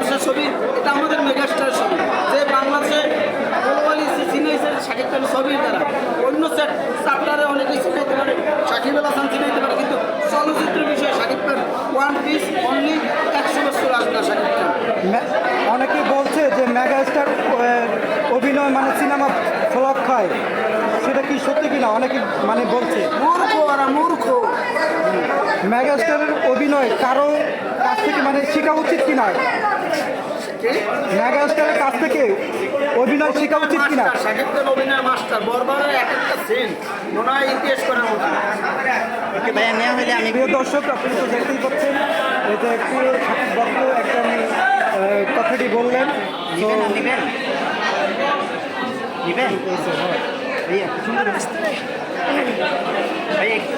ছবি এটা আমাদের মেগাস্টার ছবি। যে বাংলাদেশে গ্লোবালি চিনাইছে শাকিব খানের ছবির দ্বারা। অন্য চ্যাপ্টারে অনেকে চিনাইতে পারে শাকিব আল হাসান চিনাইতে পারে কিন্তু চলচ্চিত্র বিষয়ে Shakib Khan one piece only একশো বছর আসবে না শাকিব খান। অনেকে বলছে যে মেগাস্টার অভিনয় মানে সিনেমা ফ্লপ খায়। সেটা কি সত্যি কিনা? অনেকে মানে বলছে। মূর্খ ওরা মূর্খ। মেগাস্টারের অভিনয় কারও কাছ থেকে মানে শেখা উচিত কিনা? মেগাস্টারের কাছ থেকে অভিনয় শেখা উচিত কিনা? শাকিব অভিনয় মাস্টার বরবারের এক একটা সিন হয় ইতিহাস করার মতো। ওকে ভাইয়া নেওয়া হলে আমি প্রিয় দর্শক আপনি তো দেখতেই পাচ্ছেন এটা একটু বক্ত একটা কথাটি বললেন। নিবেন নিবেন। নিবেন? ভাইয়া সুন্দর ভাইয়া একটু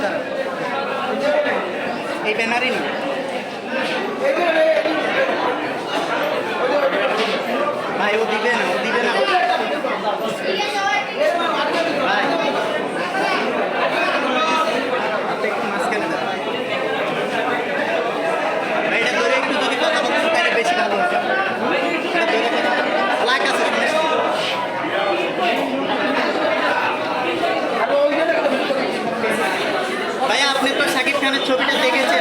এই ব্যানারই নিন শাকিব খানের ছবিটা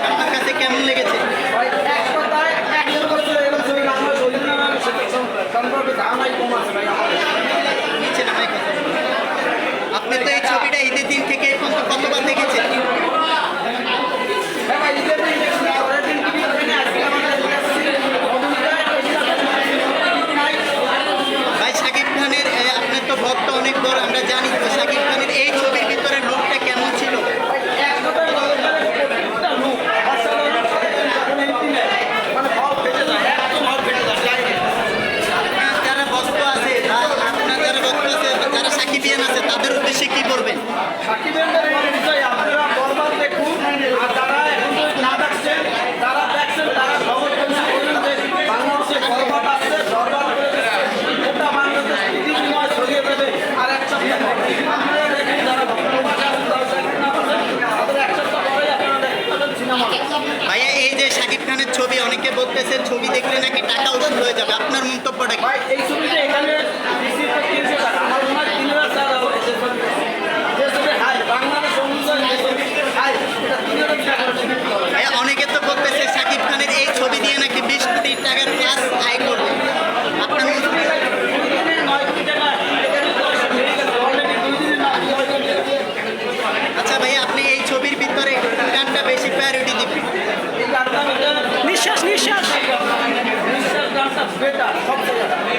ভাইয়া, এই যে শাকিব খানের ছবি, অনেকে বলতেছে ছবি দেখলে নাকি টাকা ওষুধ হয়ে যাবে। আপনার মন্তব্যটা কি? এই ছবিটা এখানে Nguyên đảng không xây dựng